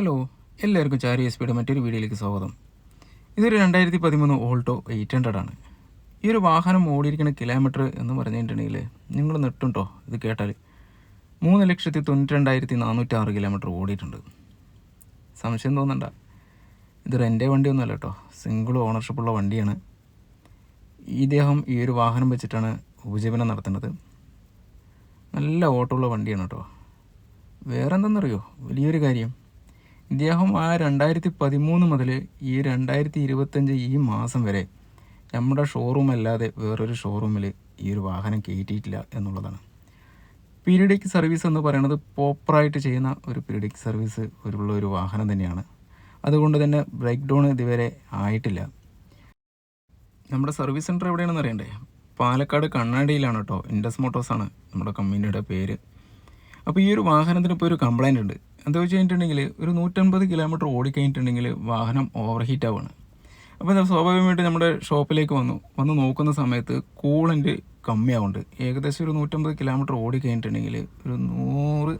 Hello എല്ലാവർക്കും ചാരി S പിയുടെ മറ്റൊരു വീഡിയോയിലേക്ക് സ്വാഗതം. ഇതൊരു രണ്ടായിരത്തി പതിമൂന്ന് ഓൾട്ടോ എയ്റ്റ് ഹൺഡ്രഡ് ആണ്. ഈ ഒരു വാഹനം ഓടിയിരിക്കുന്ന കിലോമീറ്റർ എന്ന് പറഞ്ഞിട്ടുണ്ടെങ്കിൽ നിങ്ങൾ നെട്ടുണ്ടോ ഇത് കേട്ടാൽ മൂന്ന് ലക്ഷത്തി തൊണ്ണൂറ്റി രണ്ടായിരത്തി നാനൂറ്റി ആറ് കിലോമീറ്റർ ഓടിയിട്ടുണ്ട്. സംശയം തോന്നണ്ട. ഇത് റെന്റെ വണ്ടിയൊന്നുമല്ല കേട്ടോ. സിംഗിൾ ഓണർഷിപ്പുള്ള വണ്ടിയാണ്. ഇദ്ദേഹം ഈ ഒരു വാഹനം വെച്ചിട്ടാണ് ഉപജീവനം നടത്തുന്നത്. നല്ല ഓട്ടമുള്ള വണ്ടിയാണ് കേട്ടോ. വേറെന്തെന്നറിയോ? വലിയൊരു കാര്യം. ഇദ്ദേഹം ആ രണ്ടായിരത്തി പതിമൂന്ന് മുതൽ ഈ രണ്ടായിരത്തി ഇരുപത്തഞ്ച് ഈ മാസം വരെ നമ്മുടെ ഷോറൂം അല്ലാതെ വേറൊരു ഷോറൂമിൽ ഈ ഒരു വാഹനം കയറ്റിയിട്ടില്ല എന്നുള്ളതാണ്. പീരിയഡിക് സർവീസ് എന്ന് പറയുന്നത് പ്രോപ്പറായിട്ട് ചെയ്യുന്ന ഒരു പീരിയഡിക് സർവീസ് ഉള്ള ഒരു വാഹനം തന്നെയാണ്. അതുകൊണ്ട് തന്നെ ബ്രേക്ക് ഡൗൺ ഇതുവരെ ആയിട്ടില്ല. നമ്മുടെ സർവീസ് സെന്റർ എവിടെയാണെന്ന് അറിയണ്ടേ? പാലക്കാട് കണ്ണാടിയിലാണ് കേട്ടോ ഇൻഡസ് മോട്ടോഴ്സാണ് നമ്മുടെ കമ്പനിയുടെ പേര്. അപ്പോൾ ഈ ഒരു വാഹനത്തിന് ഇപ്പോൾ ഒരു കംപ്ലയിന്റ് ഉണ്ട്. എന്താ വെച്ച് കഴിഞ്ഞിട്ടുണ്ടെങ്കിൽ ഒരു നൂറ്റൻപത് കിലോമീറ്റർ ഓടിക്കഴിഞ്ഞിട്ടുണ്ടെങ്കിൽ വാഹനം ഓവർ ഹീറ്റ് അപ്പോൾ ഇത് സ്വാഭാവികമായിട്ട് നമ്മുടെ ഷോപ്പിലേക്ക് വന്നു. വന്ന് നോക്കുന്ന സമയത്ത് കൂളന്റ് കമ്മിയാവുന്നുണ്ട് ഏകദേശം ഒരു നൂറ്റമ്പത് കിലോമീറ്റർ ഓടിക്കഴിഞ്ഞിട്ടുണ്ടെങ്കിൽ ഒരു നൂറ്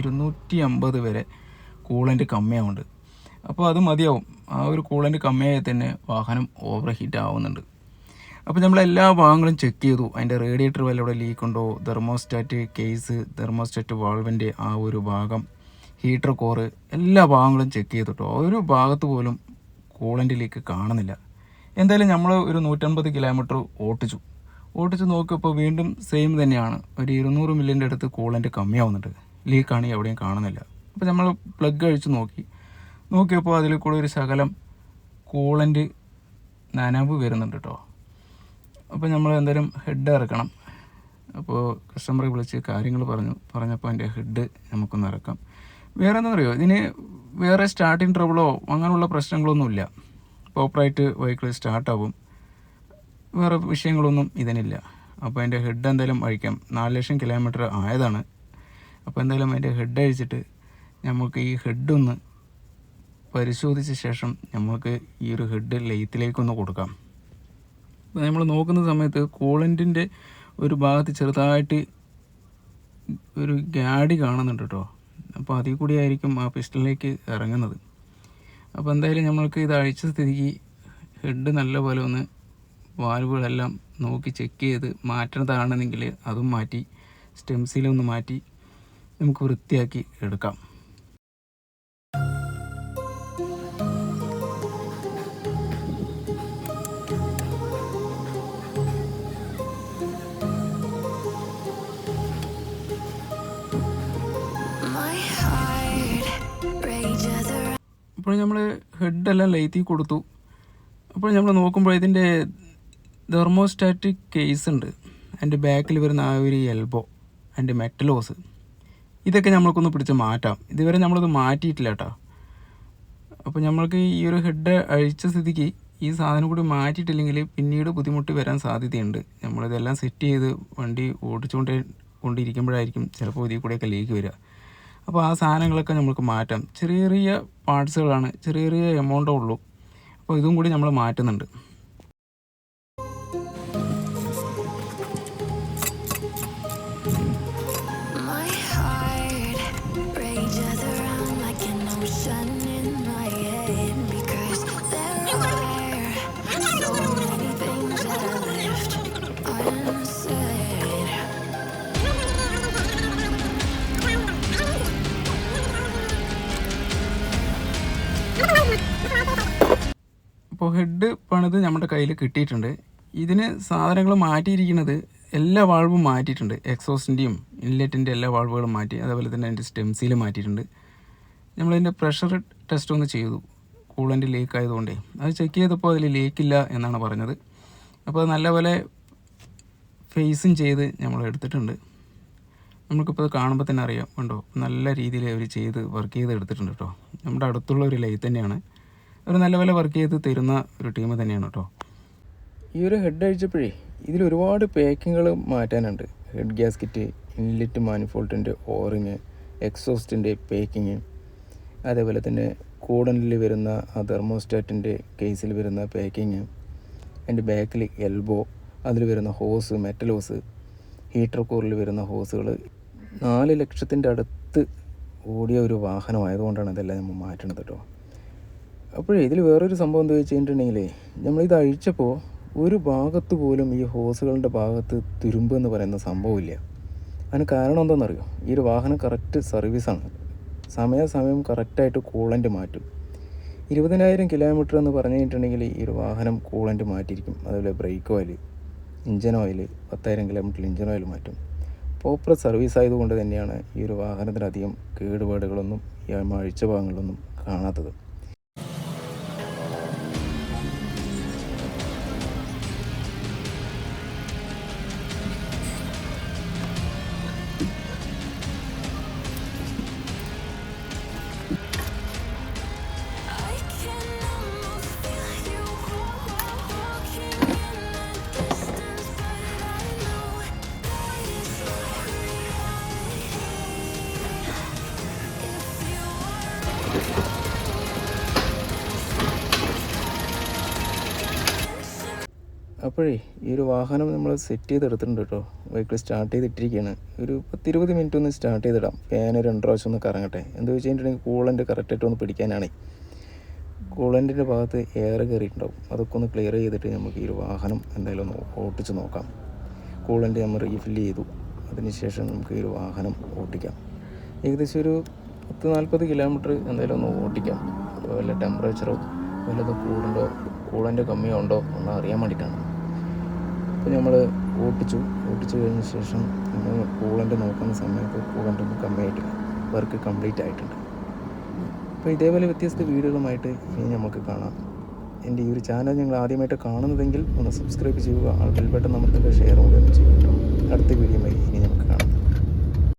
ഇരുന്നൂറ്റി അമ്പത് വരെ കൂളന്റ് കമ്മിയാവുന്നുണ്ട് അപ്പോൾ അത് മതിയാവും. ആ ഒരു കൂളന്റ് കമ്മിയായി തന്നെ വാഹനം ഓവർ ഹീറ്റ് ആവുന്നുണ്ട് അപ്പോൾ നമ്മൾ എല്ലാ ഭാഗങ്ങളും ചെക്ക് ചെയ്തു. അതിന്റെ റേഡിയേറ്റർ വല്ലവിടെ ലീക്ക് ഉണ്ടോ തെർമോസ്റ്റാറ്റ് കേസ് തെർമോസ്റ്റാറ്റ് വാൾവിന്റെ ആ ഒരു ഭാഗം ഹീറ്റർ കോറ് എല്ലാ ഭാഗങ്ങളും ചെക്ക് ചെയ്തിട്ടോ. ഒരു ഭാഗത്ത് പോലും കൂളന്റ് ലീക്ക് കാണുന്നില്ല. എന്തായാലും നമ്മൾ ഒരു നൂറ്റൻപത് കിലോമീറ്റർ ഓട്ടിച്ചു ഓട്ടിച്ച് നോക്കിയപ്പോൾ വീണ്ടും സെയിം തന്നെയാണ്. ഒരു ഇരുന്നൂറ് മില്ലിന്റെ അടുത്ത് കൂളന്റ് കമ്മിയാവുന്നുണ്ട്. ലീക്കാണ് എവിടെയും കാണുന്നില്ല. അപ്പോൾ നമ്മൾ പ്ലഗ് അഴിച്ച് നോക്കി. നോക്കിയപ്പോൾ അതിൽ കൂടെ ഒരു ശകലം കൂളന്റ് നനവ് വരുന്നുണ്ട് കേട്ടോ അപ്പോൾ നമ്മൾ എന്തായാലും ഹെഡ് ഇറക്കണം. അപ്പോൾ കസ്റ്റമറെ വിളിച്ച് കാര്യങ്ങൾ പറഞ്ഞു. പറഞ്ഞപ്പോൾ അതിന്റെ ഹെഡ് നമുക്കൊന്ന് ഇറക്കാം. വേറെ എന്താ പറയുക ഇതിന് വേറെ സ്റ്റാർട്ടിങ് ട്രബിളോ അങ്ങനെയുള്ള പ്രശ്നങ്ങളൊന്നുമില്ല. പ്രോപ്പറായിട്ട് വെഹിക്കിൾ സ്റ്റാർട്ടാവും വേറെ വിഷയങ്ങളൊന്നും ഇതിനില്ല. അപ്പോൾ അതിന്റെ ഹെഡ് എന്തായാലും അഴിക്കാം. നാല് ലക്ഷം കിലോമീറ്റർ ആയതാണ്. അപ്പോൾ എന്തായാലും അതിന്റെ ഹെഡ് അഴിച്ചിട്ട് നമുക്ക് ഈ ഹെഡൊന്ന് പരിശോധിച്ച ശേഷം നമുക്ക് ഈ ഒരു ഹെഡ് ലെയ്ത്തിലേക്കൊന്ന് കൊടുക്കാം. അപ്പോൾ നമ്മൾ നോക്കുന്ന സമയത്ത് കൂളന്റിന്റെ ഒരു ഭാഗത്ത് ചെറുതായിട്ട് ഒരു ഗാഡി കാണുന്നുണ്ട് കേട്ടോ അപ്പോൾ അതിൽ കൂടിയായിരിക്കും ആ പിസ്റ്റലിലേക്ക് ഇറങ്ങുന്നത്. അപ്പോൾ എന്തായാലും നമ്മൾക്ക് ഇത് അഴിച്ച സ്ഥിതിക്ക് ഹെഡ് നല്ലപോലെ ഒന്ന് വാൽവുകളെല്ലാം നോക്കി ചെക്ക് ചെയ്ത് മാറ്റേണ്ടതാണെന്നെങ്കിൽ അതും മാറ്റി സ്റ്റെംസിലൊന്ന് മാറ്റി നമുക്ക് വൃത്തിയാക്കി എടുക്കാം. അപ്പോൾ നമ്മൾ ഹെഡെല്ലാം ലൈത്തി കൊടുത്തു. അപ്പോൾ നമ്മൾ നോക്കുമ്പോൾ ഇതിന്റെ തെർമോസ്റ്റാറ്റിക് കേസ് ഉണ്ട് അതിന്റെ ബാക്കിൽ വരുന്ന ആ ഒരു എൽബോ അതിന്റെ മെറ്റലോസ്. ഇതൊക്കെ നമ്മൾക്കൊന്ന് പിടിച്ച് മാറ്റാം. ഇതുവരെ നമ്മളത് മാറ്റിയിട്ടില്ല കേട്ടോ. അപ്പോൾ നമ്മൾക്ക് ഈ ഒരു ഹെഡ് അഴിച്ച സ്ഥിതിക്ക് ഈ സാധനം കൂടി മാറ്റിയിട്ടില്ലെങ്കിൽ പിന്നീട് ബുദ്ധിമുട്ട് വരാൻ സാധ്യതയുണ്ട്. നമ്മളിതെല്ലാം സെറ്റ് ചെയ്ത് വണ്ടി ഓടിച്ചുകൊണ്ട് കൊണ്ടിരിക്കുമ്പോഴായിരിക്കും ചിലപ്പോൾ ഇതിൽ കൂടെയൊക്കെ ലീക്ക് വരിക. അപ്പോൾ ആ സാധനങ്ങളൊക്കെ നമ്മൾക്ക് മാറ്റാം. ചെറിയ ചെറിയ പാർട്സുകളാണ് ചെറിയ ചെറിയ എമൗണ്ടേ ഉള്ളൂ. അപ്പോൾ ഇതും കൂടി നമ്മൾ മാറ്റുന്നുണ്ട്. ഹെഡ് പണിത് നമ്മുടെ കയ്യിൽ കിട്ടിയിട്ടുണ്ട്. ഇതിന് സാധനങ്ങൾ മാറ്റിയിരിക്കുന്നത് എല്ലാ വാൾവും മാറ്റിയിട്ടുണ്ട്. എക്സോസിന്റെയും ഇൻലെറ്റിന്റെ എല്ലാ വാൾവുകളും മാറ്റി അതേപോലെ തന്നെ അതിന്റെ സ്റ്റെംസീൽ മാറ്റിയിട്ടുണ്ട്. നമ്മളതിന്റെ പ്രഷർ ടെസ്റ്റ് ഒന്ന് ചെയ്തു. കൂളന്റ് ലീക്ക് ആയതുകൊണ്ടേ. അത് ചെക്ക് ചെയ്തപ്പോൾ അതിൽ ലീക്കില്ല എന്നാണ് പറഞ്ഞത്. അപ്പോൾ അത് നല്ലപോലെ ഫേസും ചെയ്ത് നമ്മൾ എടുത്തിട്ടുണ്ട്. നമുക്കിപ്പോൾ അത് കാണുമ്പോൾ തന്നെ അറിയാം. ഉണ്ടോ നല്ല രീതിയിൽ അവർ ചെയ്ത് വർക്ക് ചെയ്ത് എടുത്തിട്ടുണ്ട് കേട്ടോ നമ്മുടെ അടുത്തുള്ള ഒരു ലൈറ്റ് തന്നെയാണ്. അവർ നല്ലപോലെ വർക്ക് ചെയ്ത് തരുന്ന ഒരു ടീം തന്നെയാണ് കേട്ടോ ഈ ഒരു ഹെഡ് അഴിച്ചപ്പോഴേ ഇതിൽ ഒരുപാട് പാക്കിങ്ങുകൾ മാറ്റാനുണ്ട്. ഹെഡ് ഗ്യാസ്കിറ്റ് ഇൻലെറ്റ് മാനിഫോൾട്ടിന്റെ ഓറിങ് എക്സോസ്റ്റിന്റെ പാക്കിങ് അതേപോലെ തന്നെ കൂടനിൽ വരുന്ന ആ തെർമോസ്റ്റാറ്റിന്റെ കേസിൽ വരുന്ന പാക്കിങ് അതിന്റെ ബാക്കിൽ എൽബോ അതിൽ വരുന്ന ഹോസ് മെറ്റൽ ഹോസ് ഹീറ്റർ കോറിൽ വരുന്ന ഹോസുകൾ നാല് ലക്ഷത്തിന്റെ അടുത്ത് ഓടിയ ഒരു വാഹനമായതുകൊണ്ടാണ് ഇതെല്ലാം നമ്മൾ മാറ്റണത് കേട്ടോ അപ്പോഴേ ഇതിൽ വേറൊരു സംഭവം എന്താ വെച്ച് കഴിഞ്ഞിട്ടുണ്ടെങ്കിലേ നമ്മളിത് അഴിച്ചപ്പോൾ ഒരു ഭാഗത്ത് പോലും ഈ ഹോസുകളുടെ ഭാഗത്ത് തുരുമ്പ് എന്ന് പറയുന്ന സംഭവമില്ല. അതിന് കാരണം എന്താണെന്നറിയോ? ഈ ഒരു വാഹനം കറക്റ്റ് സർവീസാണ് സമയാസമയം കറക്റ്റായിട്ട് കൂളന്റ് മാറ്റും. ഇരുപതിനായിരം കിലോമീറ്റർ എന്ന് പറഞ്ഞു കഴിഞ്ഞിട്ടുണ്ടെങ്കിൽ ഈ ഒരു വാഹനം കൂളന്റ് മാറ്റിയിരിക്കും. അതുപോലെ ബ്രേക്ക് ഓയിൽ ഇഞ്ചൻ ഓയിൽ പത്തായിരം കിലോമീറ്ററിൽ ഇഞ്ചൻ ഓയിൽ മാറ്റും. പ്രോപ്പർ സർവീസ് ആയതുകൊണ്ട് തന്നെയാണ് ഈ ഒരു വാഹനത്തിനധികം കേടുപാടുകളൊന്നും ഈ അഴിച്ച ഭാഗങ്ങളിലൊന്നും കാണാത്തത്. അപ്പോഴേ ഈ ഒരു വാഹനം നമ്മൾ സെറ്റ് ചെയ്തെടുത്തിട്ടുണ്ട് കേട്ടോ വെഹിക്കിൾ സ്റ്റാർട്ട് ചെയ്തിട്ടിരിക്കുകയാണ് ഒരു പത്തിരുപത് മിനിറ്റ് ഒന്ന് സ്റ്റാർട്ട് ചെയ്തിടാം. ഫാൻ ഒരു രണ്ട് പ്രാവശ്യം ഒന്ന് കറങ്ങട്ടെ. എന്താ വെച്ച് കഴിഞ്ഞിട്ടുണ്ടെങ്കിൽ കൂളന്റ് കറക്റ്റായിട്ട് ഒന്ന് പിടിക്കാനാണ്. കൂളന്റെ ഭാഗത്ത് എയർ കയറിയിട്ടുണ്ടാവും അതൊക്കെ ഒന്ന് ക്ലിയർ ചെയ്തിട്ട് നമുക്ക് ഈ ഒരു വാഹനം എന്തായാലും ഒന്ന് ഓട്ടിച്ച് നോക്കാം. കൂളന്റ് നമ്മൾ റീഫില്ല് ചെയ്തു. അതിനുശേഷം നമുക്ക് ഈ ഒരു വാഹനം ഓട്ടിക്കാം ഏകദേശം ഒരു പത്ത് നാൽപ്പത് കിലോമീറ്റർ എന്തായാലും ഒന്ന് ഓട്ടിക്കാം വല്ല ടെമ്പറേച്ചറോ വല്ലതും കൂടുണ്ടോ കൂളന്റെ കമ്മിയോ ഉണ്ടോ ഒന്ന് അറിയാൻ വേണ്ടിയിട്ടാണ്. അപ്പോൾ നമ്മൾ ഓട്ടിച്ചു. ഓട്ടിച്ചു കഴിഞ്ഞ ശേഷം നമ്മൾ കൂളന്റ് നോക്കുന്ന സമയത്ത് കൂളന്റ് ഒന്നും കമ്മിയായിട്ടില്ല. വർക്ക് കംപ്ലീറ്റ് ആയിട്ടുണ്ട്. അപ്പോൾ ഇതേപോലെ വ്യത്യസ്ത വീഡിയോകളുമായിട്ട് ഇനി നമുക്ക് കാണാം. എന്റെ ഈ ഒരു ചാനൽ നിങ്ങൾ ആദ്യമായിട്ട് കാണുന്നതെങ്കിൽ ഒന്ന് സബ്സ്ക്രൈബ് ചെയ്യുക. ബെൽ ബട്ടൺ നമുക്ക് ഷെയർ കൂടെ ഒന്ന് അടുത്ത വീഡിയോയുമായി ഇനി നമുക്ക്